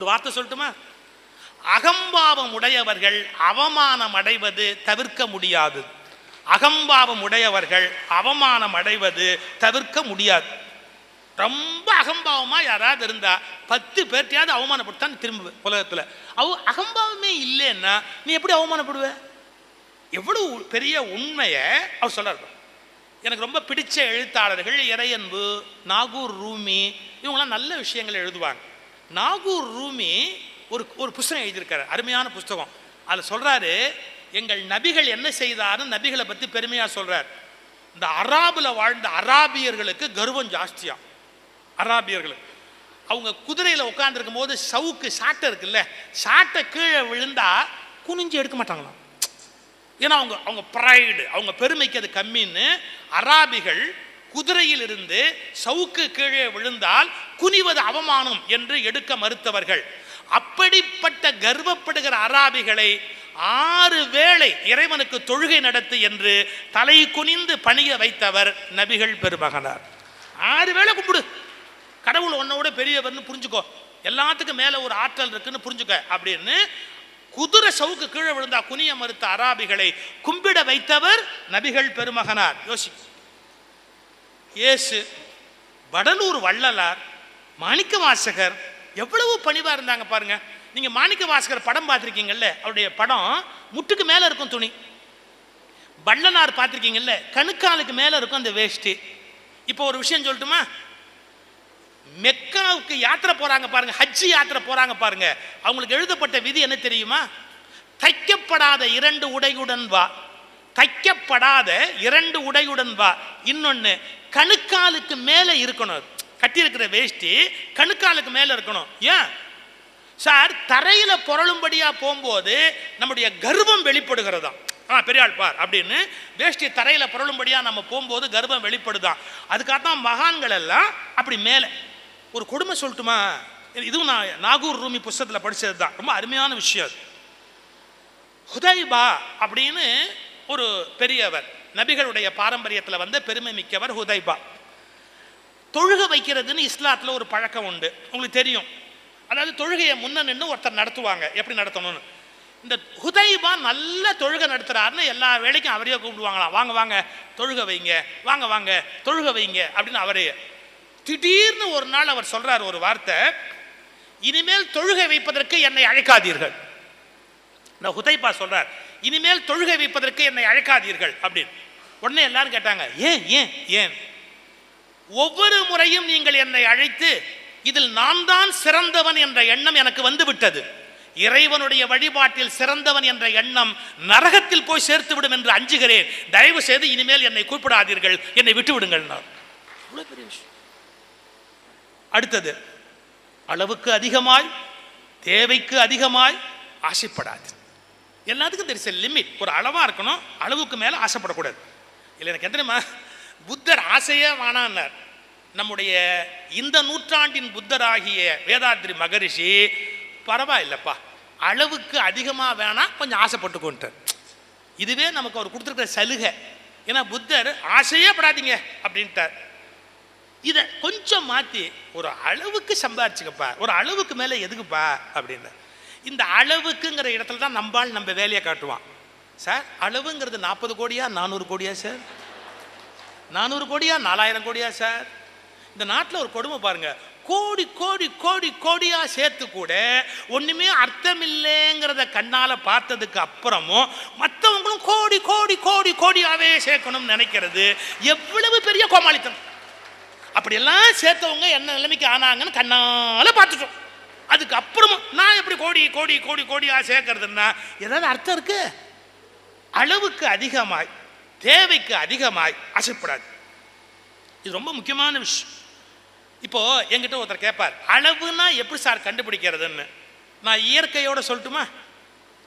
ஒரு வார்த்தை சொல்லட்டுமா? அகம்பாவம் உடையவர்கள் அவமானம் அடைவது தவிர்க்க முடியாது. அகம்பாவம் உடையவர்கள் அவமானம் அடைவது தவிர்க்க முடியாது. ரொம்ப அகம்பாவமாக யாராவது இருந்தால் பத்து பேர்த்தையாவது அவமானப்படுத்தான் திரும்ப உலகத்தில். அவ அகம்பாவமே இல்லைன்னா நீ எப்படி அவமானப்படுவ? எவ்வளோ பெரிய உண்மையை அவர் சொல்றாரு. எனக்கு ரொம்ப பிடிச்ச எழுத்தாளர்கள் இறையன்பு நாகூர் ரூமி இவங்களாம் நல்ல விஷயங்கள் எழுதுவாங்க. நாகூர் ரூமி ஒரு ஒரு புஸ்தகம் எழுதியிருக்காரு. அருமையான புஸ்தகம். அதில் சொல்கிறாரு எங்கள் நபிகள் என்ன செய்தாருன்னு நபிகளை பற்றி பெருமையாக சொல்கிறார் இந்த அராபில் வாழ்ந்த அராபியர்களுக்கு கர்வம் ஜாஸ்தியாக அராபியர்களுக்கு. அவங்க குதிரையில் உட்காந்துருக்கும் போது சவுக்கு சாட்டை இருக்குல்ல சாட்டை கீழே விழுந்தா குனிஞ்சு எடுக்க மாட்டாங்களாம். ஏன்னா அவங்க அவங்க ப்ரைடு அவங்க பெருமைக்கு அது கம்மின்னு அராபிகள் குதிரையில் இருந்து சவுக்கு கீழே விழுந்தால் குனிவது அவமானம் என்று எடுக்க மறுத்தவர்கள். அப்படிப்பட்ட கர்வப்படுகிற அராபிகளை ஆறு வேளை இறைவனுக்கு தொழுகை நடத்து என்று தலை குனிந்து பணிய வைத்தவர் நபிகள் பெருமகனார். ஆறு வேளை கும்பிடு. கடவுள் உன்னோட பெரியவர்னு புரிஞ்சுக்கோ. எல்லாத்துக்கும் மேல ஒரு ஆற்றல் இருக்குன்னு புரிஞ்சுக்க அப்படின்னு குதிரை சவுக்கு கீழே விழுந்தா குனிய மறுத்த அராபிகளை கும்பிட வைத்தவர் நபிகள் பெருமகனார். யோசி இயேசு வடலூர் வள்ளலார் மாணிக்க வாசகர் எவ்வளவு பணிவாக இருந்தாங்க பாருங்க. நீங்கள் மாணிக்க வாசகர் படம் பார்த்துருக்கீங்கல்ல அவருடைய படம் முட்டுக்கு மேலே இருக்கும் துணி. வள்ளலார் பார்த்துருக்கீங்கல்ல கணுக்காலுக்கு மேலே இருக்கும் அந்த வேஷ்டி இப்போ ஒரு விஷயம் சொல்லட்டுமா? மெக்காவுக்கு யாத்திரை போகிறாங்க பாருங்க ஹஜ்ஜி யாத்திரை போகிறாங்க பாருங்க. அவங்களுக்கு எழுதப்பட்ட விதி என்ன தெரியுமா? தைக்கப்படாத இரண்டு உடையுடன் வா. தைக்கப்படாத இரண்டு உடையுடன் வா. இன்னொன்னு கணுக்காலுக்கு மேலே இருக்கணும். கட்டியிருக்கிற வேஷ்டி கணுக்காலுக்கு மேலே இருக்கணும். ஏன்? சார் தரையில் புரளும்படியாக போகும்போது நம்முடைய கர்வம் வெளிப்படுகிறதா ஆ பெரியாள் பார் அப்படின்னு. வேஷ்டி தரையில் புரளும்படியாக நம்ம போகும்போது கர்வம் வெளிப்படுதான் அதுக்காக தான் மகான்கள் எல்லாம் அப்படி மேலே. ஒரு கொடுமை சொல்லட்டுமா? இதுவும் நான் நாகூர் ரூமி புஸ்தகத்தில் படித்தது தான் ரொம்ப அருமையான விஷயம் அது. ஹுதைபா அப்படின்னு ஒரு பெரியவர் நபிகளுடைய பாரம்பரியத்தில் வந்த பெருமை மிக்கவர் ஹுதைபா. தொழுக வைக்கிறதுன்னு இஸ்லாத்தில் ஒரு பழக்கம் உண்டு. உங்களுக்கு தெரியும். அதாவது தொழுகையை முன்ன நின்று ஒருத்தர் நடத்துவாங்க. எப்படி நடத்தணும்னு? இந்த ஹுதைபா நல்ல தொழுகை நடத்துறாருன்னு எல்லா வேலைக்கும் அவரையே கூப்பிடுவாங்களாம் வாங்க வாங்க தொழுக வைங்க வாங்க வாங்க தொழுக வைங்க அப்படின்னு அவரே திடீர்னு ஒரு நாள் அவர் சொல்றார் ஒரு வார்த்தை. இனிமேல் தொழுகை வைப்பதற்கு என்னை அழைக்காதீர்கள். இந்த ஹுதைபா சொல்றார் இனிமேல் தொழுகை வைப்பதற்கு என்னை அழைக்காதீர்கள் அப்படின்னு. உடனே எல்லாரும் கேட்டாங்க ஏன் ஏன் ஏன்? ஒவ்வொரு முறையும் நீங்கள் என்னை அழைத்து இதில் நான் தான் சிறந்தவன் என்ற எண்ணம் எனக்கு வந்து விட்டது. இறைவனுடைய வழிபாட்டில் சிறந்தவன் என்ற எண்ணம் நரகத்தில் போய் சேர்த்து விடும் என்று அஞ்சுகிறேன். தயவு செய்து இனிமேல் என்னை கூப்பிடாதீர்கள். என்னை விட்டு விடுங்கள் பெரிய விஷயம். அடுத்தது அளவுக்கு அதிகமாய் தேவைக்கு அதிகமாய் ஆசைப்படாது எல்லாத்துக்கும் தெரிச லிமிட் ஒரு அளவாக இருக்கணும் அளவுக்கு மேலே ஆசைப்படக்கூடாது. இல்லை எனக்கு எத்தனைமா புத்தர் ஆசையே வேணான்னார் நம்முடைய இந்த நூற்றாண்டின் புத்தராகிய வேதாத்ரி மகரிஷி பரவாயில்லப்பா அளவுக்கு அதிகமாக வேணாம் கொஞ்சம் ஆசைப்பட்டுக்கோன்ட்டார். இதுவே நமக்கு அவர் கொடுத்துருக்கிற சலுகை. ஏன்னா புத்தர் ஆசையே படாதீங்க அப்படின்ட்டார். இதை கொஞ்சம் மாற்றி ஒரு அளவுக்கு சம்பாரிச்சுக்கப்பா ஒரு அளவுக்கு மேலே எதுக்குப்பா அப்படின்னார். இந்த அளவுக்குங்கிற இடத்துல தான் நம்பால் நம்ம வேலையை காட்டுவான். சார் அளவுங்கிறது நாற்பது கோடியா நானூறு கோடியா சார்? நானூறு கோடியா நாலாயிரம் கோடியா சார்? இந்த நாட்டில் ஒரு கொடுமை பாருங்க. கோடி கோடி கோடி கோடியாக சேர்த்து கூட ஒன்றுமே அர்த்தம் இல்லைங்கிறத கண்ணால் பார்த்ததுக்கு அப்புறமும் மற்றவங்களும் கோடி கோடி கோடி கோடியாகவே சேர்க்கணும்னு நினைக்கிறது எவ்வளவு பெரிய கோமாளித்தனம். அப்படியெல்லாம் சேர்த்தவங்க என்ன நிலைமைக்கு ஆனாங்கன்னு கண்ணால் பார்த்துட்டோம். அதுக்கு அப்புறம் நான் எப்படி கோடி கோடி கோடி கோடியாக சேர்க்கறதுன்னா ஏதாவது அர்த்தம் இருக்கு? அளவுக்கு அதிகமாய் தேவைக்கு அதிகமாய் ஆசைப்படாது இது ரொம்ப முக்கியமான விஷயம். இப்போ என்கிட்ட ஒருத்தர் கேட்பார் அளவுனா எப்படி சார் கண்டுபிடிக்கிறதுன்னு? நான் இயற்கையோட சொல்லட்டுமா?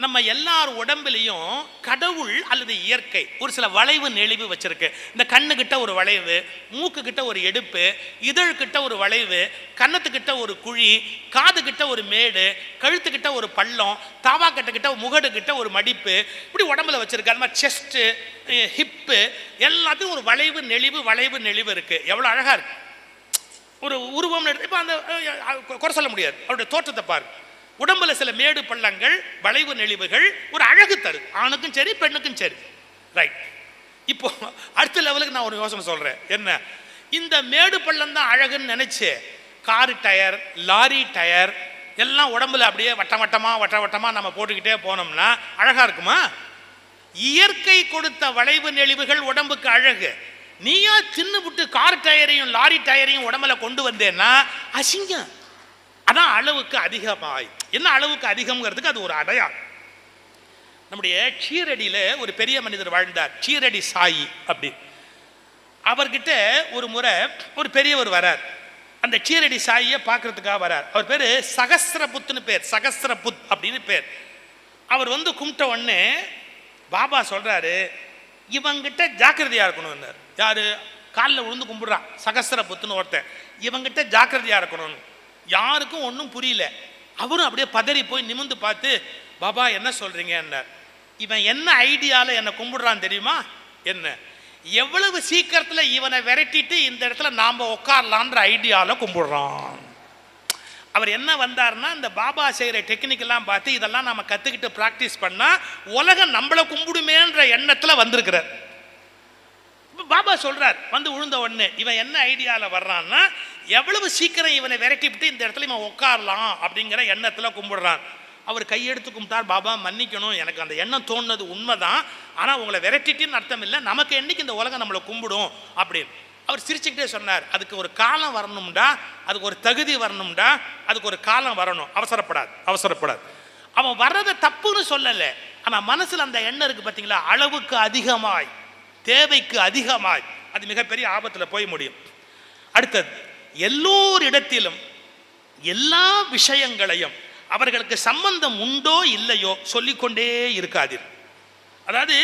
நம்ம எல்லார் உடம்புலையும் கடவுள் அல்லது இயற்கை ஒரு சில வளைவு நெளிவு வச்சிருக்கு. இந்த கண்ணுக்கிட்ட ஒரு வளைவு மூக்குக்கிட்ட ஒரு எடுப்பு இதழ்கிட்ட ஒரு வளைவு கன்னத்துக்கிட்ட ஒரு குழி காதுகிட்ட ஒரு மேடு கழுத்துக்கிட்ட ஒரு பள்ளம் தாவாக்கட்ட கிட்ட முகடுகிட்ட ஒரு மடிப்பு இப்படி உடம்புல வச்சிருக்கு. அது மாதிரி செஸ்ட்டு ஹிப்பு எல்லாத்தையும் ஒரு வளைவு நெளிவு வளைவு நெளிவு இருக்கு. எவ்வளோ அழகா இருக்கு. ஒரு உருவம் எடுத்து இப்போ அந்த குறை சொல்ல முடியாது. அவருடைய தோற்றத்தை பாரு உடம்புல சில மேடு பள்ளங்கள் வளைவு நெளிவுகள் ஒரு அழகு தரு. ஆணுக்கும் சரி பெண்ணுக்கும் சரி. ரைட் இப்போ அடுத்த லெவலுக்கு நான் ஒரு யோசனை சொல்றேன். என்ன? இந்த மேடு பள்ளம் தான் அழகுன்னு நினைச்சு காரு டயர் லாரி டயர் எல்லாம் உடம்புல அப்படியே வட்டம் வட்டமா வட்ட வட்டமா நம்ம போட்டுக்கிட்டே போனோம்னா அழகா இருக்குமா? இயற்கை கொடுத்த வளைவு நெளிவுகள் உடம்புக்கு அழகு. நீயா தின்னு விட்டு கார் டயரையும் லாரி டயரையும் உடம்புல கொண்டு வந்தேன்னா அசிங்கம். அதான் அளவுக்கு அதிகமாய். என்ன அளவுக்கு அதிகம்ங்கிறதுக்கு அது ஒரு அடையாளம். நம்முடைய கீரடியில் ஒரு பெரிய மனிதர் வாழ்ந்தார் ஷீரடி சாயி அப்படி. அவர்கிட்ட ஒரு முறை ஒரு பெரியவர் வரார். அந்த ஷீரடி சாயியை பார்க்கறதுக்காக வரார். அவர் பேர் சகசிரபுத்துன்னு பேர் சகசிரபுத் அப்படின்னு பேர். அவர் வந்து கும்பிட்ட உடனே பாபா சொல்கிறாரு இவங்கிட்ட ஜாக்கிரதையாக இருக்கணும்னார் யார்? காலில் விழுந்து கும்பிட்றான் சகசிரபுத்துன்னு ஒருத்தன். இவங்கிட்ட ஜாக்கிரதையாக இருக்கணும்னு. யாருக்கும் ஒன்றும் புரியல. அவரும் அப்படியே பதறி போய் நிமிந்து பார்த்து பாபா என்ன சொல்றீங்கன்னார் இவன் என்ன ஐடியாவில் என்னை கும்பிடுறான் தெரியுமா? என்ன? எவ்வளவு சீக்கிரத்தில் இவனை விரட்டிட்டு இந்த இடத்துல நாம் உட்காரலான்ற ஐடியாவில் கும்பிடுறான். அவர் என்ன வந்தாருன்னா இந்த பாபா செய்கிற டெக்னிக்கெல்லாம் பார்த்து இதெல்லாம் நம்ம கற்றுக்கிட்டு ப்ராக்டிஸ் பண்ணால் உலகம் நம்மளை கும்பிடுமேன்ற எண்ணத்தில் வந்திருக்கிறார். பாபா சொல்கிறார் வந்து விழுந்த உடனே இவன் என்ன ஐடியாவில் வர்றான்னா எவ்வளவு சீக்கிரம் இவனை விரட்டி விட்டு இந்த இடத்துல இவன் உட்காரலாம் அப்படிங்கிற எண்ணத்தில் கும்பிடுறான். அவர் கையெடுத்து கும்பிட்டார் பாபா மன்னிக்கணும். எனக்கு அந்த எண்ணம் தோணுனது உண்மைதான். ஆனால் உங்களை விரட்டிட்டுன்னு அர்த்தம் இல்லை. நமக்கு என்னைக்கு இந்த உலகம் நம்மளை கும்பிடும்? அப்படின்னு. அவர் சிரிச்சுக்கிட்டே சொன்னார் அதுக்கு ஒரு காலம் வரணும்டா. அதுக்கு ஒரு தகுதி வரணும்டா. அதுக்கு ஒரு காலம் வரணும். அவசரப்படாது. அவசரப்படாது. அவன் வர்றதை தப்புன்னு சொல்லலை. ஆனால் மனசில் அந்த எண்ணம் இருக்குது பார்த்தீங்களா அளவுக்கு அதிகமாய். தேவைக்கு அதிகமாய் அது மிகப்பெரிய ஆபத்தில் போய் முடியும். அடுத்தது எல்லோரிடத்திலும் எல்லா விஷயங்களையும் அவர்களுக்கு சம்பந்தம் உண்டோ இல்லையோ சொல்லிக்கொண்டே இருக்காதீர். அதாவது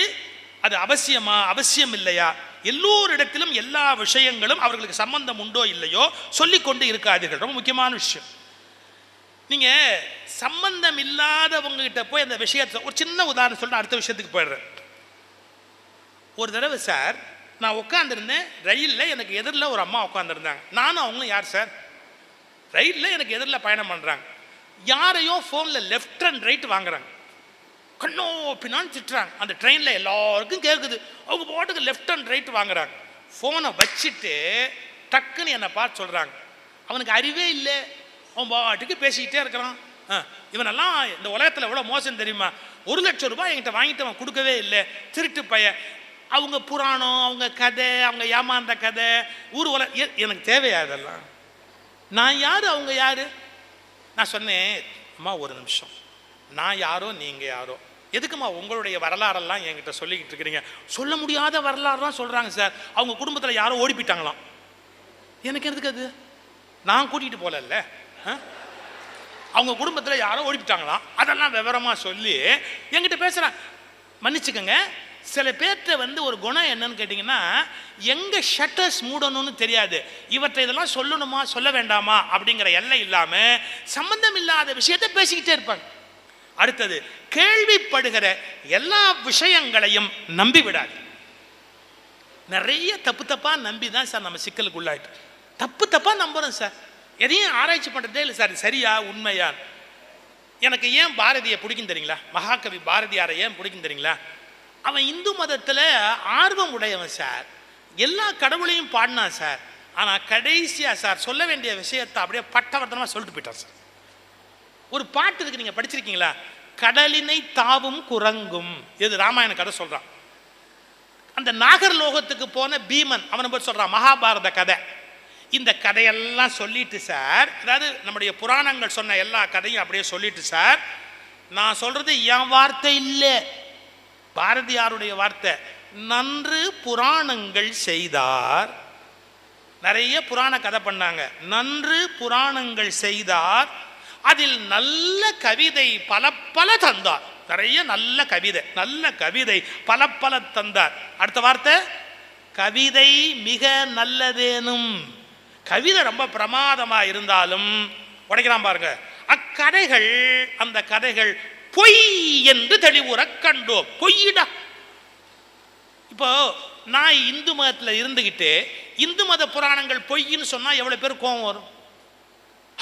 அது அவசியமா அவசியம் இல்லையா எல்லோரிடத்திலும் எல்லா விஷயங்களும் அவர்களுக்கு சம்பந்தம் உண்டோ இல்லையோ சொல்லிக்கொண்டு இருக்காதீர்கள். ரொம்ப முக்கியமான விஷயம். நீங்கள் சம்பந்தம் இல்லாதவங்ககிட்ட போய் அந்த விஷயத்தை ஒரு சின்ன உதாரணம் சொல்லிட்டு அடுத்த விஷயத்துக்கு போயிடுறேன். ஒரு தடவை சார் நான் உட்காந்துருந்தேன் ரயிலில் எனக்கு எதிரில் ஒரு அம்மா உட்காந்துருந்தாங்க நானும் அவங்களும் யார் சார்? ரயிலில் எனக்கு எதிரில் பயணம் பண்ணுறாங்க யாரையோ ஃபோனில் லெஃப்ட் அண்ட் ரைட் வாங்குறாங்க. கண்ணோ பின்னான்னு திட்டுறாங்க. அந்த ட்ரெயினில் எல்லாருக்கும் கேட்குது அவங்க பாட்டுக்கு லெஃப்ட் அண்ட் ரைட் வாங்குறாங்க. ஃபோனை வச்சுட்டு டக்குன்னு என்னை பார்த்து சொல்கிறாங்க அவனுக்கு அறிவே இல்லை. அவன் பாட்டுக்கு பேசிக்கிட்டே இருக்கிறான். ஆ, இவனெல்லாம் இந்த உலகத்தில் எவ்வளோ மோசம் தெரியுமா? ஒரு லட்சம் ரூபாய் என்கிட்ட வாங்கிட்டு அவன் கொடுக்கவே இல்லை. திருட்டு பையன். அவங்க புராணம் அவங்க கதை அவங்க ஏமாந்த கதை ஊர் உல எ- எனக்கு தேவையா அதெல்லாம் நான் யார் அவங்க யார்? நான் சொன்னேன் அம்மா ஒரு நிமிஷம். நான் யாரோ நீங்கள் யாரோ? எதுக்கும்மா உங்களுடைய வரலாறெல்லாம் என்கிட்ட சொல்லிக்கிட்டு இருக்கிறீங்க? சொல்ல முடியாத வரலாறுலாம் சொல்கிறாங்க சார். அவங்க குடும்பத்தில் யாரோ ஓடி போயிட்டாங்களாம் எனக்கு எதுக்கு அது? நான் கூட்டிகிட்டு போகலல்ல ஆ? அவங்க குடும்பத்தில் யாரோ ஓடிப்பிட்டாங்களாம். அதெல்லாம் விவரமாக சொல்லி என்கிட்ட பேசுகிறேன் மன்னிச்சுக்கோங்க. சில பேர்த்த வந்து ஒரு குணம் என்னன்னு கேட்டிங்கன்னா எங்கே ஷட்டர்ஸ் மூடணும்னு தெரியாது. இவற்றை இதெல்லாம் சொல்லணுமா சொல்ல வேண்டாமா அப்படிங்கிற எல்லை இல்லாமல் சம்பந்தம் இல்லாத விஷயத்தை பேசிக்கிட்டே இருப்பாங்க. அடுத்தது கேள்விப்படுகிற எல்லா விஷயங்களையும் நம்பி விடாது. நிறைய தப்பு தப்பா நம்பி தான் சார் நம்ம சிக்கலுக்கு உள்ளாயிட்டு தப்பு தப்பா நம்புறோம் சார். எதையும் ஆராய்ச்சி பண்றதே இல்லை சார். சரியா உண்மையா? எனக்கு ஏன் பாரதியை பிடிக்கும் தெரியுங்களா? மகாகவி பாரதியாரை ஏன் பிடிக்கும் தெரியுங்களா? அவன் இந்து மதத்தில் ஆர்வம் உடையவன் சார். எல்லா கடவுளையும் பாடினான் சார். ஆனால் கடைசியாக சார் சொல்ல வேண்டிய விஷயத்தை அப்படியே பட்டவர்த்தனமாக சொல்லிட்டு போயிட்டான் சார். ஒரு பாட்டு இருக்கு நீங்கள் படிச்சிருக்கீங்களா? கடலினை தாவும் குரங்கும். இது ராமாயண கதை சொல்கிறான் அந்த நாகர்லோகத்துக்கு போன பீமன் அவனை பற்றி சொல்கிறான் மகாபாரத கதை. இந்த கதையெல்லாம் சொல்லிட்டு சார் அதாவது நம்முடைய புராணங்கள் சொன்ன எல்லா கதையும் அப்படியே சொல்லிட்டு சார் நான் சொல்றது என் வார்த்தை இல்லை. பாரதியாருடைய வார்த்தை நன்று புராணங்கள் செய்தார். நிறைய புராண கதை பண்ணாங்க. நன்று புராணங்கள் செய்தார். அதில் நல்ல கவிதை பல பல தந்தார். நிறைய நல்ல கவிதை நல்ல கவிதை பல பல தந்தார். அடுத்த வார்த்தை கவிதை மிக நல்லதேனும். கவிதை ரொம்ப பிரமாதமாக இருந்தாலும் உடைக்கிறான் பாருங்க. அக்கதைகள் அந்த கதைகள் பொய் என்று தெளிவுறக் கண்டோம். பொய்யிடா. இப்போ நான் இந்து மதத்தில் இருந்துக்கிட்டு இந்து மத புராணங்கள் பொய்ன்னு சொன்னால் எவ்வளோ பேர் கோவம் வரும்?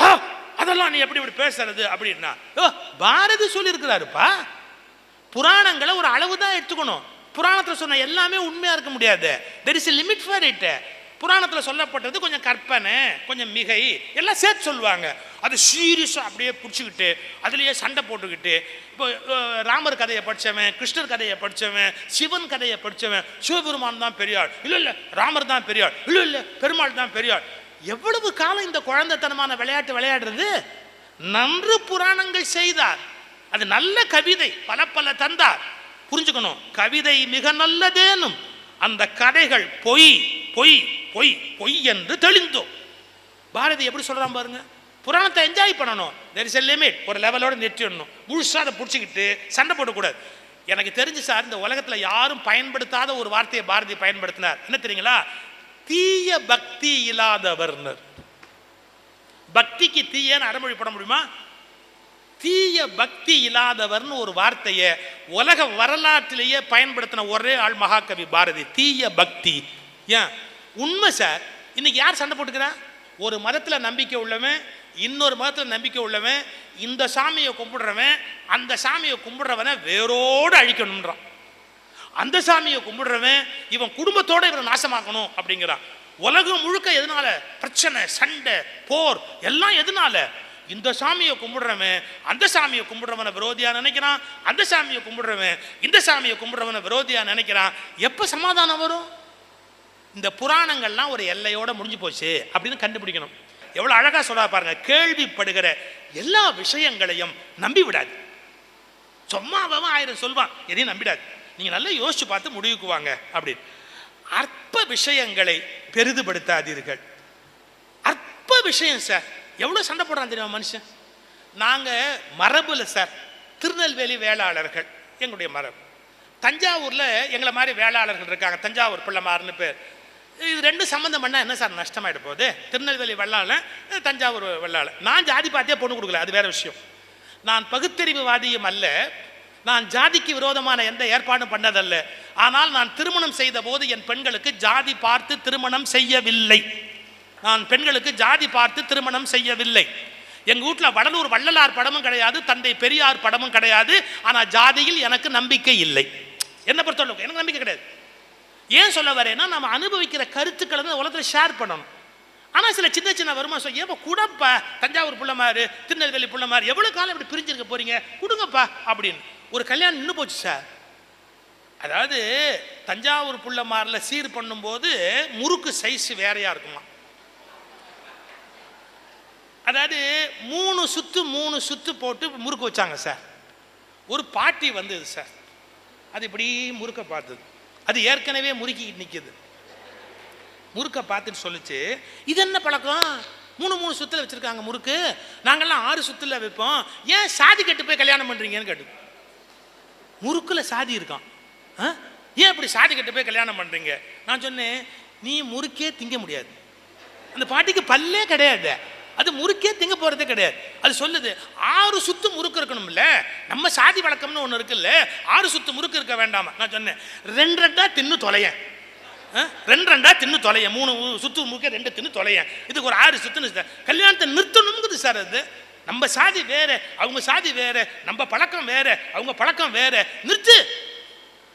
ஆ, அதெல்லாம் நீ எப்படி இப்படி பேசுறது அப்படின்னா ஓ பாரதி சொல்லியிருக்கிறாருப்பா. புராணங்களை ஒரு அளவு தான் எடுத்துக்கணும். புராணத்தில் சொன்ன எல்லாமே உண்மையாக இருக்க முடியாது. There is limit for it புராணத்தில் சொல்லப்பட்டது கொஞ்சம் கற்பனை கொஞ்சம் மிகை எல்லாம் சேர்த்து சொல்லுவாங்க. அது சீரியஸாக அப்படியே பிடிச்சிக்கிட்டு அதுலேயே சண்டை போட்டுக்கிட்டு இப்போ ராமர் கதையை படித்தவன் கிருஷ்ணர் கதையை படித்தவன் சிவன் கதையை படித்தவன் சிவபெருமான் தான் பெரியாள். இல்லை இல்லை ராமர் தான் பெரியாள். இல்லை இல்லை பெருமாள் தான் பெரியாள். எவ்வளவு காலம் இந்த குழந்தைத்தனமான விளையாட்டு விளையாடுறது? நன்று புராணங்கள் செய்தார். அது நல்ல கவிதை பல பல தந்தார். புரிஞ்சுக்கணும் கவிதை மிக நல்லதேனும் அந்த கதைகள் பொய் பொய். பொய் பொய் என்று தெளிந்தோம். பாரதி எப்படி சொல்கிறான் பாருங்க? புராணத்தை என்ஜாய் பண்ணணும். தெர் இஸ் லிமிட் ஒரு லெவலோடு நெற்றிடணும் முழுசாக அதை பிடிச்சிக்கிட்டு சண்டை போடக்கூடாது. எனக்கு தெரிஞ்சு சார் இந்த உலகத்தில் யாரும் பயன்படுத்தாத ஒரு வார்த்தையை பாரதி பயன்படுத்தினார். என்ன தெரியுங்களா? தீய பக்தி இல்லாதவர்னர். பக்திக்கு தீயன்னு அடமொழி போட முடியுமா? தீய பக்தி இல்லாதவர்னு ஒரு வார்த்தையை உலக வரலாற்றிலேயே பயன்படுத்தின ஒரே ஆள் மகாகவி பாரதி. தீய பக்தி. ஏன்? உண்மை சார். இன்னைக்கு யார் சண்டை போட்டுக்கிறா? ஒரு மதத்தில் நம்பிக்கை உள்ளவன் இன்னொரு மதத்தில் நம்பிக்கை உள்ளவன் இந்த சாமியை கும்பிடுறவன் அந்த சாமியை கும்பிடுறவனை வேரோடு அழிக்கணுன்றான் அந்த சாமியை கும்பிடுறவன் இவன் குடும்பத்தோடு இவனை நாசமாக்கணும் அப்படிங்கிறான். உலகம் முழுக்க எதனால? பிரச்சனை சண்டை போர் எல்லாம் எதனால? இந்த சாமியை கும்பிடுறவன் அந்த சாமியை கும்பிடுறவனை விரோதியா நினைக்கிறான் அந்த சாமியை கும்பிடுறவன் இந்த சாமியை கும்பிடுறவனை விரோதியா நினைக்கிறான். எப்போ சமாதானம் வரும்? இந்த புராணங்கள்லாம் ஒரு எல்லையோட முடிஞ்சு போச்சு அப்படின்னு கண்டுபிடிக்கணும். எவ்வளோ அழகாக சொல்ல பாருங்க கேள்விப்படுகிற எல்லா விஷயங்களையும் நம்பி விடாது. சும்மாவும் ஆயிரம் சொல்வான் எதையும் நம்பிடாது. நீங்கள் நல்லா யோசிச்சு பார்த்து முடிவுக்கு வாங்க அப்படின்னு. அற்ப விஷயங்களை பெரிதுபடுத்தாதீர்கள். அற்ப விஷயம் சார். எவ்வளோ சண்டை போடுறான் தெரியுமா மனுஷன்? நாங்கள் மரபுல சார் திருநெல்வேலி வேளாளர்கள் எங்களுடைய மரபு. தஞ்சாவூரில் எங்களை மாதிரி வேளாளர்கள் இருக்காங்க தஞ்சாவூர் பிள்ளைமார்னு பேர். இது ரெண்டும் சம்மந்தம் பண்ணால் என்ன சார் நஷ்டமாயிட போகுது? திருநெல்வேலி வெள்ளாளன் தஞ்சாவூர் வெள்ளாளன். நான் ஜாதி பார்த்தே பொண்ணு கொடுக்கல அது வேற விஷயம். நான் பகுத்தறிவுவாதியும் அல்ல நான் ஜாதிக்கு விரோதமான எந்த ஏற்பாடும் பண்ணதல்ல. ஆனால் நான் திருமணம் செய்த போது என் பெண்களுக்கு ஜாதி பார்த்து திருமணம் செய்யவில்லை. நான் பெண்களுக்கு ஜாதி பார்த்து திருமணம் செய்யவில்லை. எங்க வீட்டில் வடலூர் வள்ளலார் படமும் கிடையாது தந்தை பெரியார் படமும் கிடையாது. ஆனால் ஜாதியில் எனக்கு நம்பிக்கை இல்லை. என்ன பொறுத்தளவுக்கு எனக்கு நம்பிக்கை கிடையாது. ஏன் சொல்ல வரேன்னா நம்ம அனுபவிக்கிற கருத்துக்களை வந்து உலகத்தில் ஷேர் பண்ணணும். ஆனால் சில சின்ன சின்ன வருமா சொல்ல ஏப்பா கூடப்பா தஞ்சாவூர் புள்ளமாரு திருநெல்வேலி புள்ளமாரு எவ்வளோ காலம் இப்படி பிரிஞ்சிருக்க போறீங்க? கொடுங்கப்பா அப்படின்னு. ஒரு கல்யாணம் நின்று போச்சு சார் அதாவது தஞ்சாவூர் புள்ளமாரில் சீர் பண்ணும்போது முறுக்கு சைஸ் வேறையா இருக்குமா? அதாவது மூணு சுத்து மூணு சுத்து போட்டு முறுக்கு வச்சாங்க சார் ஒரு பாட்டி வந்தது சார் அது இப்படி முறுக்க பார்த்தது. அது ஏற்கனவே முறுக்கிட்டு நிற்கிது முறுக்க பார்த்துட்டு சொல்லிச்சு இது என்ன பழக்கம்? மூணு மூணு சுத்துல வச்சுருக்காங்க முறுக்கு. நாங்கள்லாம் ஆறு சுத்துல வைப்போம். ஏன் சாதி கட்டு போய் கல்யாணம் பண்ணுறீங்கன்னு கேட்டு முறுக்கில் சாதி இருக்கான் ஆ? ஏன் இப்படி சாதி கட்டு போய் கல்யாணம் பண்ணுறீங்க நான் சொன்னேன் நீ முறுக்கே திங்க முடியாது. அந்த பாட்டிக்கு பல்லே கிடையாது. அது முறுக்கே திங்க போகிறது கிடையாது. அது சொல்லுது ஆறு சுத்து முறுக்கு இருக்கணும்ல நம்ம சாதி வழக்கம்னு ஒன்று இருக்குல்ல ஆறு சுத்து முறுக்கு இருக்க வேண்டாமா? நான் சொன்னேன் ரெண்டு ரெண்டா தின்னு தொலையேன். ரெண்டு ரெண்டா தின்னு தொலைய மூணு சுத்து முறுக்க ரெண்டு தின்னு தொலைய இதுக்கு ஒரு ஆறு சுத்துன்னு சார். கல்யாணத்தை நிறுத்தணுங்குது சார் அது. நம்ம சாதி வேற அவங்க சாதி வேற நம்ம பழக்கம் வேற அவங்க பழக்கம் வேற. நிறுத்து.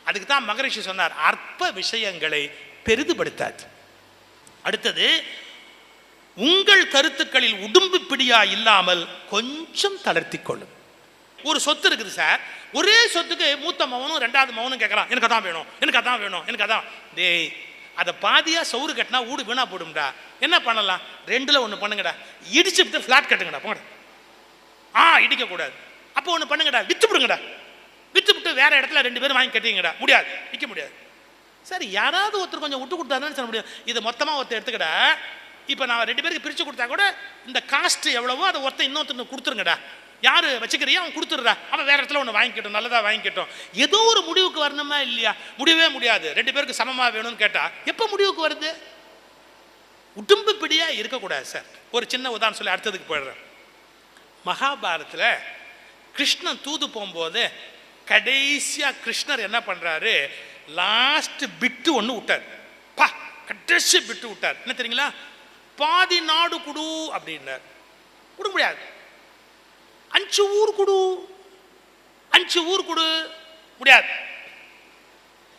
அதுக்கு தான் மகரிஷி சொன்னார் அற்ப விஷயங்களை பெரிதுபடுத்தாது. அடுத்தது உங்கள் கருத்துக்களில் உடும்பு பிடியா இல்லாமல் கொஞ்சம் தளர்த்தி கொள்ளும். ஒரு சொத்து இருக்குது சார். ஒரே சொத்துக்கு மூத்த மகனும் ரெண்டாவது மகனும் கேட்கலாம் எனக்கு அதான் வேணும் எனக்கு அதான் வேணும் எனக்கு அதான். டேய் அதை பாதியாக சவுறு கட்டினா ஊடு வீணா போடும்டா. என்ன பண்ணலாம்? ரெண்டில் ஒன்று பண்ணுங்கடா. இடிச்சு விட்டு ஃப்ளாட் கட்டுங்கடா போங்கடா. ஆ இடிக்க கூடாது. அப்போ ஒன்று பண்ணுங்கடா வித்து விடுங்கடா. வித்து விட்டு வேற இடத்துல ரெண்டு பேரும் வாங்கி கட்டிங்கடா. முடியாது விற்க முடியாது. சரி யாராவது ஒருத்தர் கொஞ்சம் விட்டு கொடுத்தா தானே சொல்ல முடியும். இது மொத்தமாக ஒருத்தர் எடுத்துக்கடா. இப்போ நான் ரெண்டு பேருக்கு பிரித்து கொடுத்தா கூட இந்த காஸ்ட் எவ்வளவோ அதை ஒருத்தன் இன்னொருத்தனுக்கு கொடுத்துருங்கடா. யார் வச்சுக்கிறியோ அவன் கொடுத்துட்றா. அவன் வேறு இடத்துல ஒன்று வாங்கிக்கிட்டோம் நல்லதாக வாங்கிக்கிட்டோம். ஏதோ ஒரு முடிவுக்கு வரணுமா இல்லையா? முடியவே முடியாது. ரெண்டு பேருக்கு சமமாக வேணும்னு கேட்டால் எப்போ முடிவுக்கு வருது? உடும்பு பிடியாக இருக்கக்கூடாது சார். ஒரு சின்ன உதாரணம் சொல்லி அடுத்ததுக்கு போயிடுறேன். மகாபாரத்தில் கிருஷ்ணன் தூது போகும்போது கடைசியாக கிருஷ்ணர் என்ன பண்ணுறாரு லாஸ்ட் பிட்டு ஒன்று விட்டார். பா கடைசி விட்டு விட்டார். என்ன தெரியுங்களா? பாதி நாடு குடு அப்படின்னார். கொடுக்க முடியாது. அஞ்சு ஊர் குடு. அஞ்சு ஊர் கொடு. முடியாது.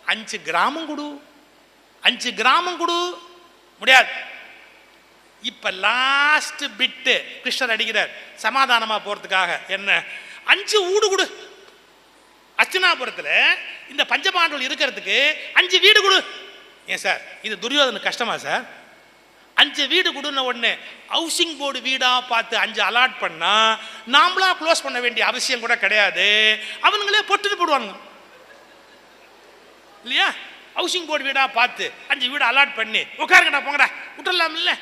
அஞ்சு கிராமம் கொடு. அஞ்சு கிராமம் கொடு. முடியாது. இப்ப லாஸ்ட் பிட்டு கிருஷ்ணர் அடிக்கிறார். சமாதானமா போறதுக்காக. என்ன? அஞ்சு ஊடு கொடு. அர்ச்சனாபுரத்தில் இந்த பஞ்சபாண்டவர்கள் இருக்கிறதுக்கு அஞ்சு வீடு கொடு. ஏன் சார்? இது துரியோதனுக்கு கஷ்டமா சார்? அஞ்சு வீடு கொடுன உடனே ஹவுசிங் போர்டு வீடாக பார்த்து அஞ்சு அலாட் பண்ணால் நாமளா க்ளோஸ் பண்ண வேண்டிய அவசியம் கூட கிடையாது. அவனுங்களே பொட்டுட்டு போடுவாங்க. இல்லையா? ஹவுசிங் போர்டு வீடாக பார்த்து அஞ்சு வீடு அலாட் பண்ணி உட்காருங்கடா போங்கடா விட்டுடலாம் இல்லை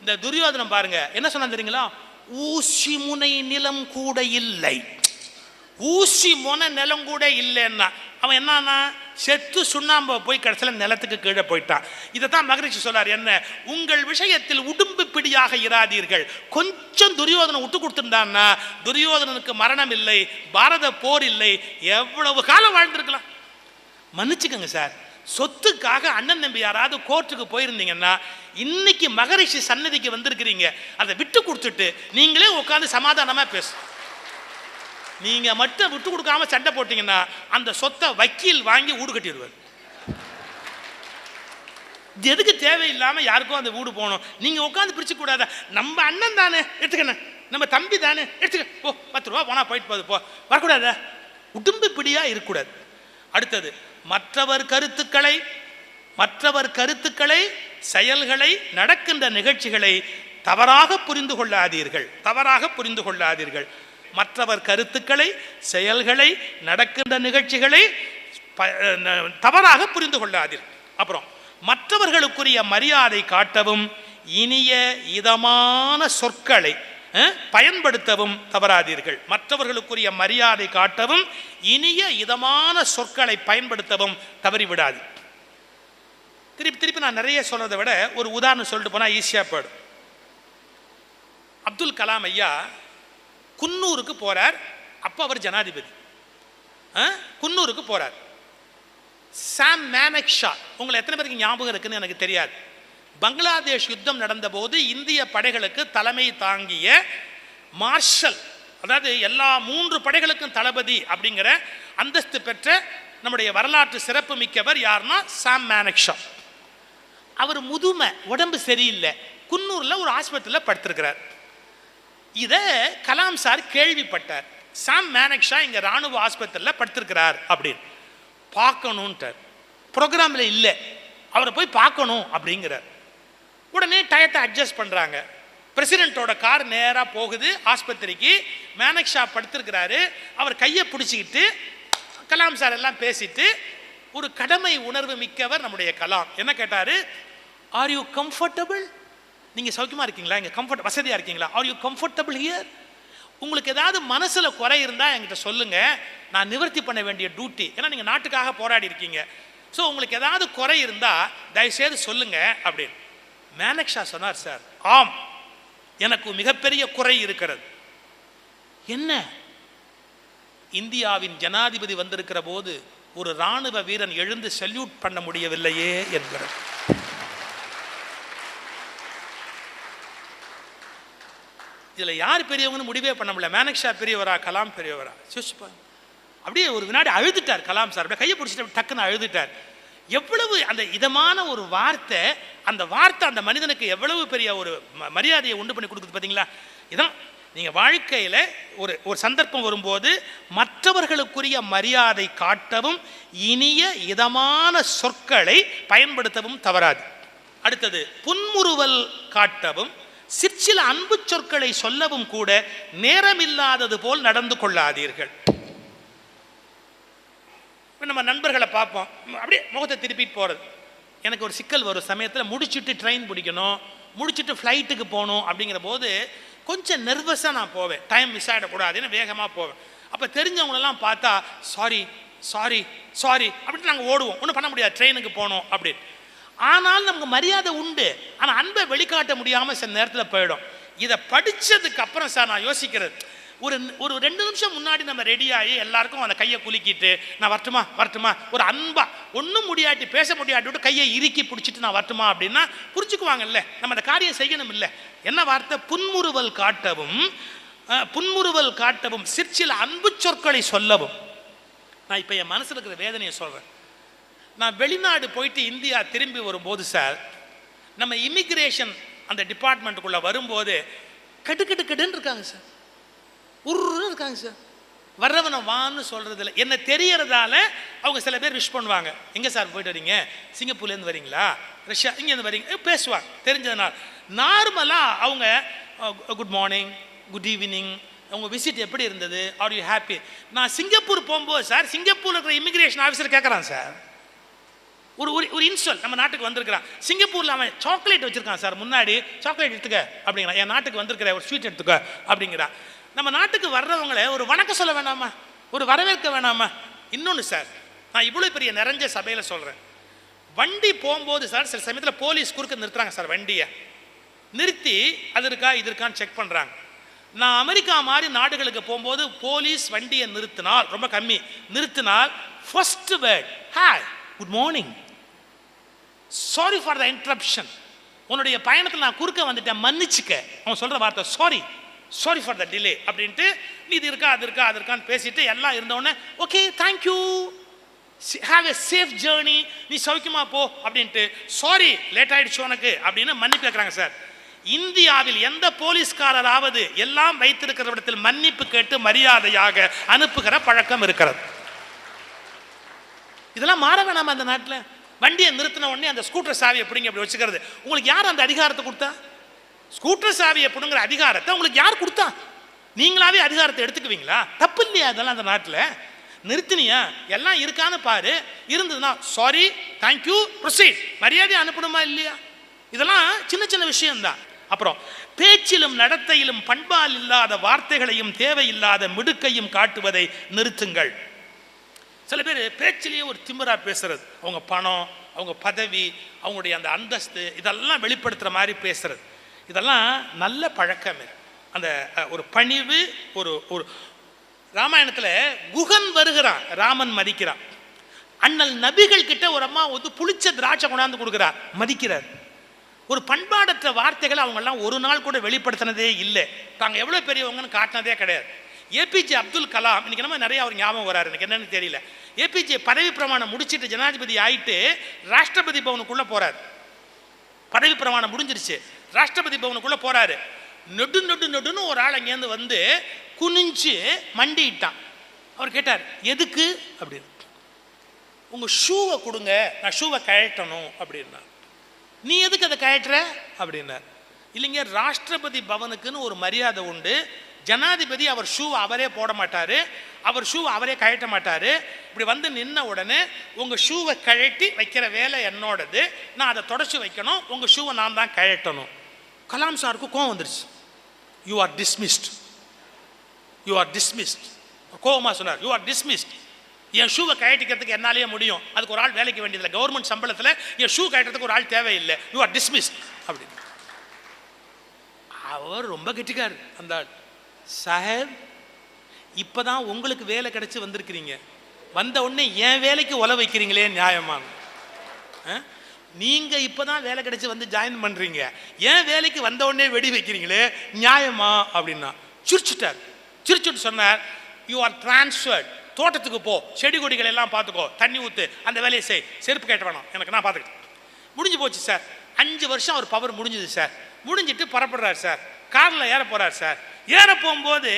இந்த துரியோதனம் பாருங்க என்ன சொன்னா தெரியுங்களா? ஊசி முனை நிலம் கூட இல்லை. ஊசி மொன நிலம் கூட இல்லைன்னா. அவன் என்னன்னா செத்து சுண்ணாம்ப போய் கடைசியில் நிலத்துக்கு கீழே போயிட்டான். இதை தான் மகரிஷி சொல்றார் என்ன? உங்கள் விஷயத்தில் உடும்பு பிடியாக இராதீர்கள். கொஞ்சம் துரியோதனை விட்டு கொடுத்துருந்தான்னா துரியோதனனுக்கு மரணம் இல்லை பாரத போர் இல்லை எவ்வளவு காலம் வாழ்ந்திருக்கலாம்? மன்னிச்சுக்கோங்க சார் சொத்துக்காக அண்ணன் தம்பி யாராவது கோர்ட்டுக்கு போயிருந்தீங்கன்னா இன்னைக்கு மகரிஷி சன்னதிக்கு வந்திருக்கிறீங்க. அதை விட்டு கொடுத்துட்டு நீங்களே உட்காந்து சமாதானமா பேசு. நீங்க மட்டும் விட்டு கொடுக்காம சண்டை போட்டீங்கன்னா அந்த சொத்தை வக்கீல் வாங்கி வீடு கட்டிடுவார். இது எதுக்கு தேவையில்லாம யாருக்கும் அந்த வீடு போகணும்? நீங்க உட்காந்து பிரிச்சு கூடாத நம்ம அண்ணன் தானே எடுத்துக்கண்ணே. நம்ம தம்பி தானே எடுத்துக்க. போ பத்து ரூபா போனா போயிட்டு போகுது போ. வரக்கூடாத? உடும்பு பிடியா இருக்கக்கூடாது. அடுத்தது மற்றவர் கருத்துக்களை மற்றவர் கருத்துக்களை செயல்களை நடக்கின்ற நிகழ்ச்சிகளை தவறாக புரிந்து கொள்ளாதீர்கள். தவறாக புரிந்து கொள்ளாதீர்கள். மற்றவர் கருத்துக்களை செயல்களை நடக்கின்ற நிகழ்ச்சிகளை தவறாக புரிந்து கொள்ளாதீர்கள் அப்புறம் மற்றவர்களுக்குரிய மரியாதை காட்டவும் இனிய இதமான சொற்களை அஹ், பயன்படுத்தவும் தவறாதீர்கள். மற்றவர்களுக்குரிய மரியாதை காட்டவும் இனிய இதமான சொற்களை பயன்படுத்தவும் தவறிவிடாது. திருப்பி திருப்பி நான் நிறைய சொல்றதை விட ஒரு உதாரணம் சொல்லிட்டு போனால் ஈஸியாக போயிடும். அப்துல் கலாம் ஐயா குன்னூருக்கு போறார். அப்போ அவர் ஜனாதிபதி. குன்னூருக்கு போறார். சாம் மேனக் ஷா. உங்களை எத்தனை பேருக்கு ஞாபகம் இருக்குன்னு எனக்கு தெரியாது. பங்களாதேஷ் யுத்தம் நடந்தபோது இந்திய படைகளுக்கு தலைமை தாங்கிய மார்ஷல் அதாவது எல்லா மூன்று படைகளுக்கும் தளபதி அப்படிங்கிற அந்தஸ்து பெற்ற நம்முடைய வரலாற்று சிறப்பு மிக்கவர் யாருன்னா சாம் மேனக்ஷா அவர் முதுமை உடம்பு சரியில்லை. குன்னூரில் ஒரு ஆஸ்பத்திரியில் படுத்திருக்கிறார். இதை கலாம் சார் கேள்விப்பட்டார். சாம் மேனக்ஷா இங்கே ராணுவ ஆஸ்பத்திரியில் படுத்திருக்கிறார் அப்படின்னு. பார்க்கணுன்ட்டார் ப்ரோக்ராமில் இல்லை. அவரை போய் பார்க்கணும் அப்படிங்கிறார். உடனே டயத்தை அட்ஜஸ்ட் பண்ணுறாங்க பிரசிடென்ட்டோட கார் நேராக போகுது. ஆஸ்பத்திரிக்கு மேனக்ஷா படுத்திருக்கிறாரு. அவர் கையை பிடிச்சிக்கிட்டு கலாம் சார் எல்லாம் பேசிட்டு ஒரு கடமை உணர்வு மிக்கவர் நம்முடைய கலாம். என்ன கேட்டார்? ஆர் யூ கம்ஃபர்டபுள் நீங்க சௌக்கியமா இருக்கீங்களா? இங்க கம்ஃபர்ட் வசதியா இருக்கீங்களா? ஆர் யூ கம்ஃபர்டபுள் ஹியர் உங்களுக்கு ஏதாவது மனசுல குறை இருந்தா என்கிட்ட சொல்லுங்க. நான் நிவர்த்தி பண்ண வேண்டிய டியூட்டி ஏன்னா நீங்க நாட்டுக்காக போராடி இருக்கீங்க. ஸோ உங்களுக்கு ஏதாவது குறை இருந்தா தயவுசெய்து சொல்லுங்க அப்படின்னு. மேனக்ஷா சொன்னார் சார். ஆம். எனக்கு மிகப்பெரிய குறை இருக்கிறது. என்ன? இந்தியாவின் ஜனாதிபதி வந்திருக்கிற போது ஒரு ராணுவ வீரன் எழுந்து சல்யூட் பண்ண முடியவில்லையே என்கிறார் இதுல யார் பெரியவங்கன்னு முடிவே பண்ண முடியல. மேனக்ஷா பெரியவரா கலாம் பெரியவரா? யோசிப்பா அப்படியே ஒரு வினாடி அழுதுட்டார் கலாம் சார். அப்படியே கையை பிடிச்சிட்டு அப்படியே டக்குன்னு அழுதுட்டார். எவ்வளவு அந்த இதமான ஒரு வார்த்தை அந்த வார்த்தை அந்த மனிதனுக்கு எவ்வளவு பெரிய ஒரு ம- மரியாதையை உண்டு பண்ணி கொடுக்குது பார்த்தீங்களா? இதான் நீங்கள் வாழ்க்கையில ஒரு ஒரு சந்தர்ப்பம் வரும்போது மற்றவர்களுக்குரிய மரியாதை காட்டவும் இனிய இதமான சொற்களை பயன்படுத்தவும் தவறாது. அடுத்தது புன்முறுவல் காட்டவும் சிற்சில அன்பு சொற்களை சொல்லவும் கூட நேரமில்லாதது போல் நடந்து கொள்ளாதீர்கள். நம்ம நண்பர்களை பார்ப்போம். அப்படியே முகத்தை திருப்பிட்டு போகிறது எனக்கு ஒரு சிக்கல் வரும். சமயத்தில் முடிச்சுட்டு ட்ரெயின் பிடிக்கணும். முடிச்சுட்டு ஃப்ளைட்டுக்கு போகணும் அப்படிங்கிற போது கொஞ்சம் நெர்வஸாக நான் போவேன். டைம் மிஸ் ஆகிடக்கூடாதுன்னு வேகமாக போவேன். அப்போ தெரிஞ்சவங்களெல்லாம் பார்த்தா சாரி சாரி சாரி அப்படின்ட்டு நாங்கள் ஓடுவோம். ஒன்றும் பண்ண முடியாது. ட்ரெயினுக்கு போகணும் அப்படின்னு. ஆனால் நமக்கு மரியாதை உண்டு. ஆனால் அன்பை வெளிக்காட்ட முடியாமல் சில நேரத்தில் போயிடும். இதை படித்ததுக்கு அப்புறம் சார் நான் யோசிக்கிறது ஒரு ஒரு ரெண்டு நிமிஷம் முன்னாடி நம்ம ரெடியாகி எல்லாருக்கும் அந்த கையை குலுக்கிட்டு நான் வரட்டுமா வரட்டுமா? ஒரு அன்பா ஒன்றும் முடியாட்டி பேச முடியாட்டி கையை இறுக்கி பிடிச்சிட்டு நான் வரட்டுமா அப்படின்னா புரிஞ்சுக்குவாங்கல்ல நம்ம அந்த காரியம் செய்யணும் இல்லை என்ன வார்த்தை? புன்முறுவல் காட்டவும் புன்முறுவல் காட்டவும் சிற்சில அன்பு சொற்களை சொல்லவும். நான் இப்போ என் மனசில் இருக்கிற வேதனையை சொல்கிறேன் நான் வெளிநாடு போயிட்டு இந்தியா திரும்பி வரும்போது சார் நம்ம இமிக்ரேஷன் அந்த டிபார்ட்மெண்ட்டுக்குள்ளே வரும்போது கடு கடு கடுன்னு இருக்காங்க சார் உருன்னு இருக்காங்க சார் வர்றவனை வான்னு சொல்கிறது இல்லை என்ன தெரியறதால அவங்க சில பேர் விஷ் பண்ணுவாங்க. எங்கே சார் போயிட்டு வரீங்க? சிங்கப்பூர்லேருந்து வரீங்களா? ரஷ்யா இங்கேருந்து வரீங்க? பேசுவாங்க. தெரிஞ்சதுனால. நார்மலாக அவங்க குட் மார்னிங் குட் ஈவினிங் உங்கள் விசிட் எப்படி இருந்தது? ஆர் யூ ஹாப்பி நான் சிங்கப்பூர் போகும்போது சார் சிங்கப்பூரில் இருக்கிற இமிக்ரேஷன் ஆஃபீஸர் கேட்குறான் சார் ஒரு ஒரு ஒரு இன்சல் நம்ம நாட்டுக்கு வந்திருக்கிறான். சிங்கப்பூரில் அவன் சாக்லேட் வச்சிருக்கான் சார் முன்னாடி. சாக்லேட் எடுத்துக்க அப்படிங்கிறான். என் நாட்டுக்கு வந்திருக்கிற ஒரு ஸ்வீட் எடுத்துக்க அப்படிங்கிறான். நம்ம நாட்டுக்கு வர்றவங்கள ஒரு வணக்கம் சொல்ல வேணாமா? ஒரு வரவேற்க வேணாமா? இன்னொன்று சார் நான் இவ்வளோ பெரிய நிறைஞ்ச சபையில் சொல்கிறேன் வண்டி போகும்போது சார் சில சமயத்தில் போலீஸ் குறுக்க நிறுத்துறாங்க சார் வண்டியை. நிறுத்தி அது இருக்கா இது இருக்கான்னு செக் பண்ணுறாங்க நான் அமெரிக்கா மாதிரி நாடுகளுக்கு போகும்போது போலீஸ் வண்டியை நிறுத்தினால் ரொம்ப கம்மி நிறுத்தினால் first word hi good morning sorry for the interruption உன்னுடைய பயணத்தில் நான் குறுக்க வந்துட்டேன் மன்னிச்சுக்க. அவன் சொல்கிற வார்த்தை sorry sorry for the delay அப்படின்ட்டு நீ இது இருக்கா அது இருக்கா அது இருக்கான்னு பேசிட்டு எல்லாம் இருந்தவுடனே okay thank you have a safe journey நீ சௌக்கியமா போ. அப்படின்ட்டு சாரி லேட் ஆயிடுச்சு உனக்கு. அப்படின்னு மன்னிப்பு கேட்குறாங்க சார். இந்தியாவில் எந்த போலீஸ்காரராவது எல்லாம் வைத்திருக்கிற இடத்தில் மன்னிப்பு கேட்டு மரியாதையாக அனுப்புகிற பழக்கம் இருக்கிறது. இதெல்லாம் மாற வேணாமா அந்த நாட்டில்? வண்டியை நிறுத்தின உடனே அந்த ஸ்கூட்டர் சாவியை பிடிங்க அப்படி வச்சுக்கிறது. உங்களுக்கு யார் அந்த அதிகாரத்தை கொடுத்தா? ஸ்கூட்டர் சாவியை பிடுங்குற அதிகாரத்தை உங்களுக்கு யார் கொடுத்தா? நீங்களாவே அதிகாரத்தை எடுத்துக்குவீங்களா? தப்பு இல்லையா அதெல்லாம் அந்த நாட்டில்? நிறுத்தினியா? எல்லாம் இருக்கான்னு பாரு. இருந்ததுன்னா சாரி தேங்க்யூ ப்ரொசீட் மரியாதை அனுப்பணுமா இல்லையா? இதெல்லாம் சின்ன சின்ன விஷயம்தான். அப்புறம் பேச்சிலும் நடத்தையிலும் பண்பால் இல்லாத வார்த்தைகளையும் தேவையில்லாத மிடுக்கையும் காட்டுவதை நிறுத்துங்கள். சில பேர் பேச்சிலேயே ஒரு திமிரா பேசுறது. அவங்க பணம் அவங்க பதவி அவங்களுடைய அந்த அந்தஸ்து இதெல்லாம் வெளிப்படுத்துகிற மாதிரி பேசுறது. இதெல்லாம் நல்ல பழக்கமே அந்த ஒரு பணிவு ஒரு ஒரு ராமாயணத்தில் குகன் வருகிறான் ராமன் மதிக்கிறான். அண்ணல் நபிகள் கிட்ட ஒரு அம்மா வந்து புளிச்ச திராட்சை கொண்டாந்து கொடுக்குறார் மதிக்கிறார். ஒரு பண்பாடற்ற வார்த்தைகளை அவங்கெல்லாம் ஒரு நாள் கூட வெளிப்படுத்தினதே இல்லை. தாங்க எவ்வளோ பெரியவங்கன்னு காட்டினதே கிடையாது. ஏபிஜே அப்துல் கலாம் இன்னைக்கு நம்ம நிறைய அவர் ஞாபகம் வராரு எனக்கு என்னன்னு தெரியல. ஏபிஜே பதவி பிரமாணம் முடிச்சிட்டு ஜனாதிபதி ஆயிட்டு ராஷ்டிரபதி பவனுக்குள்ள போறாரு. பதவி பிரமாணம் முடிஞ்சிருச்சு. ராஷ்டிரபதி பவனுக்குள்ள போறாரு. நெடு நெடு நெடுன்னு ஒரு ஆள் அங்கேருந்து வந்து குனிஞ்சு மண்டிட்டான். அவர் கேட்டார் எதுக்கு? அப்படின்னு. உங்க ஷூவை கொடுங்க நான் ஷூவை கழட்டணும் அப்படின்னா நீ எதுக்கு அதை கழட்டுற? அப்படின்னார். இல்லைங்க ராஷ்டிரபதி பவனுக்குன்னு ஒரு மரியாதை உண்டு. ஜனாதிபதி அவர் ஷூவை அவரே போட மாட்டார் அவர் ஷூவை அவரே கழட்ட மாட்டார் இப்படி வந்து நின்ன உடனே உங்கள் ஷூவை கழட்டி வைக்கிற வேலை என்னோடது. நான் அதை தொடச்சி வைக்கணும். உங்கள் ஷூவை நான் தான் கழட்டணும். கலாம் சாருக்கு கோவம் வந்துருச்சு. You are dismissed you are dismissed கோவமாக சொன்னார். யூ ஆர் டிஸ்மிஸ்ட் என் ஷூவை கழட்டிக்கிறதுக்கு என்னாலேயே முடியும். அதுக்கு ஒரு ஆள் வேலைக்கு வேண்டியதில்லை. கவர்மெண்ட் சம்பளத்தில் என் ஷூ கழட்டுறதுக்கு ஒரு ஆள் தேவையில்லை. யூ ஆர் டிஸ்மிஸ்ட் அப்படின்னு. அவர் ரொம்ப கெட்டிக்கார். அந்த ஆள் சாஹேப் இப்பதான் உங்களுக்கு வேலை கிடச்சி வந்திருக்கிறீங்க. வந்த உடனே என் வேலைக்கு உலை வைக்கிறீங்களே நியாயமான ஆ? இப்போ தான் வேலை கிடச்சி வந்து ஜாயின் பண்ணுறீங்க ஏன் வேலைக்கு வந்த உடனே வெடி வைக்கிறீங்களே நியாயமா? அப்படின்னா சிரிச்சுட்டார். சிரிச்சுட்டு சொன்னார் யூ ஆர் டிரான்ஸ்ஃபர்ட் தோட்டத்துக்கு போ. செடி கொடிகள் எல்லாம் பார்த்துக்கோ. தண்ணி ஊத்து. அந்த வேலையை செய். செருப்பு கேட்ட வேணாம். எனக்கு நான் பார்த்துக்கிட்டேன் முடிஞ்சு போச்சு சார். அஞ்சு வருஷம் அவர் பவர் முடிஞ்சுது சார். முடிஞ்சிட்டு புறப்படுறார் சார். காரில் ஏற போகிறார் சார். ஏற போகும்போது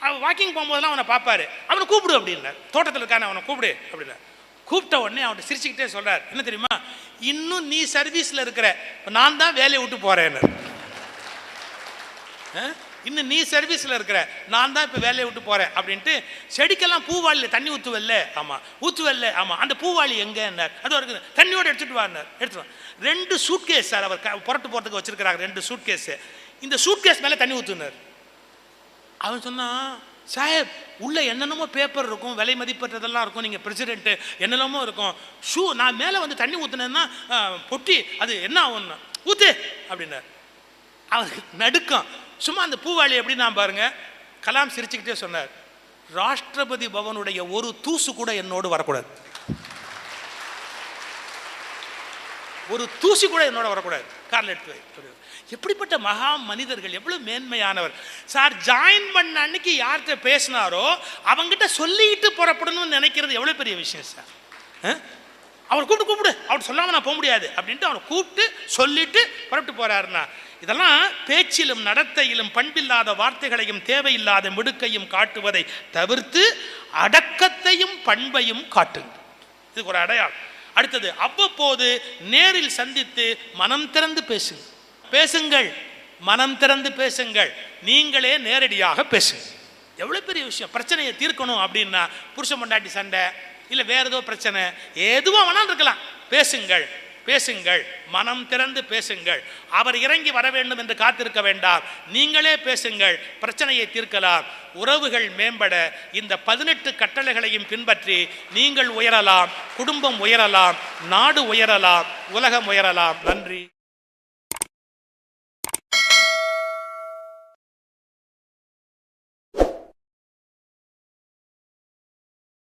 அவர் வாக்கிங் போகும்போதெல்லாம் அவனை பார்ப்பாரு. அவனை கூப்பிடு அப்படின்னார் தோட்டத்தில் இருக்கான அவனை கூப்பிடு அப்படின்னார் கூப்பிட்ட உடனே அவன்கிட்ட சிரிச்சுக்கிட்டே சொல்கிறார் என்ன தெரியுமா? இன்னும் நீ சர்வீஸ்ல இருக்கிற நான் தான் வேலையை விட்டு போறேன்னு. இன்னும் நீ சர்வீஸில் இருக்கிற நான் தான் இப்போ வேலையை விட்டு போறேன் அப்படின்ட்டு செடிக்கெல்லாம் பூவாளியில் தண்ணி ஊற்றுவல்ல ஆமா. ஊற்றுவல்ல ஆமாம் அந்த பூவாளி எங்கேன்னார்? அது இருக்குது தண்ணியோட எடுத்துட்டு வான்னார். எடுத்துட்டு ரெண்டு சூட்கேஸ் சார் அவர் க- புரட்டு போகிறதுக்கு வச்சுருக்கிறாங்க ரெண்டு சூட்கேஸு இந்த சூட்கேஸ் மேலே தண்ணி ஊற்றுனார் அவன் சொன்னான் சாஹேப் உள்ளே என்னென்னமோ பேப்பர் இருக்கும் விலை மதிப்பற்றதெல்லாம் இருக்கும் நீங்கள் பிரசிடென்ட்டு என்னென்னமோ இருக்கும். ஷூ நான் மேலே வந்து தண்ணி ஊற்றுனேன்னா பொட்டி அது என்ன ஆகும்னு ஊத்து அப்படின்னார். அவருக்கு நடுக்கம். சும்மா அந்த பூவாளி எப்படி நான் பாருங்க கலாம் சிரிச்சுக்கிட்டே சொன்னார் ராஷ்டிரபதி பவனுடைய ஒரு தூசு கூட என்னோடு வரக்கூடாது. ஒரு தூசி கூட என்னோட வரக்கூடாது. காரில் எடுத்து எப்படிப்பட்ட மகா மனிதர்கள் எவ்வளவு மேன்மையானவர். சார் ஜாயின் பண்ண அன்னைக்கு யார்கிட்ட பேசினாரோ அவங்ககிட்ட சொல்லிட்டு புறப்படணும்னு நினைக்கிறது எவ்வளவு பெரிய விஷயம் சார் அவர் கூப்பிட்டு கூப்பிடு அவர் சொல்லாமல் நான் போக முடியாது அப்படின்ட்டு அவனை கூப்பிட்டு சொல்லிட்டு புறப்பட்டு போறாருன்னா இதெல்லாம் பேச்சிலும் நடத்தையிலும் பண்பில்லாத வார்த்தைகளையும் தேவையில்லாத மிடுக்கையும் காட்டுவதை தவிர்த்து அடக்கத்தையும் பண்பையும் காட்டுங்கள். இதுக்கு ஒரு அடையாளம். அடுத்தது அவ்வப்போது நேரில் சந்தித்து மனம் திறந்து பேசுங்கள். பேசுங்கள். மனம் திறந்து பேசுங்கள். நீங்களே நேரடியாக பேசுங்க எவ்வளோ பெரிய விஷயம். பிரச்சனையை தீர்க்கணும் அப்படின்னா புருஷன் பொண்டாட்டி சண்டை இல்லை வேற ஏதோ பிரச்சனை எதுவும் வேணாலும் இருக்கலாம். பேசுங்கள் பேசுங்கள். மனம் திறந்து பேசுங்கள். அவர் இறங்கி வர வேண்டும் என்று காத்திருக்க வேண்டாம். நீங்களே பேசுங்கள். பிரச்சனையை தீர்க்கலாம். உறவுகள் மேம்பட இந்த பதினெட்டு கட்டளைகளையும் பின்பற்றி நீங்கள் உயரலாம் குடும்பம் உயரலாம் நாடு உயரலாம் உலகம் உயரலாம். நன்றி.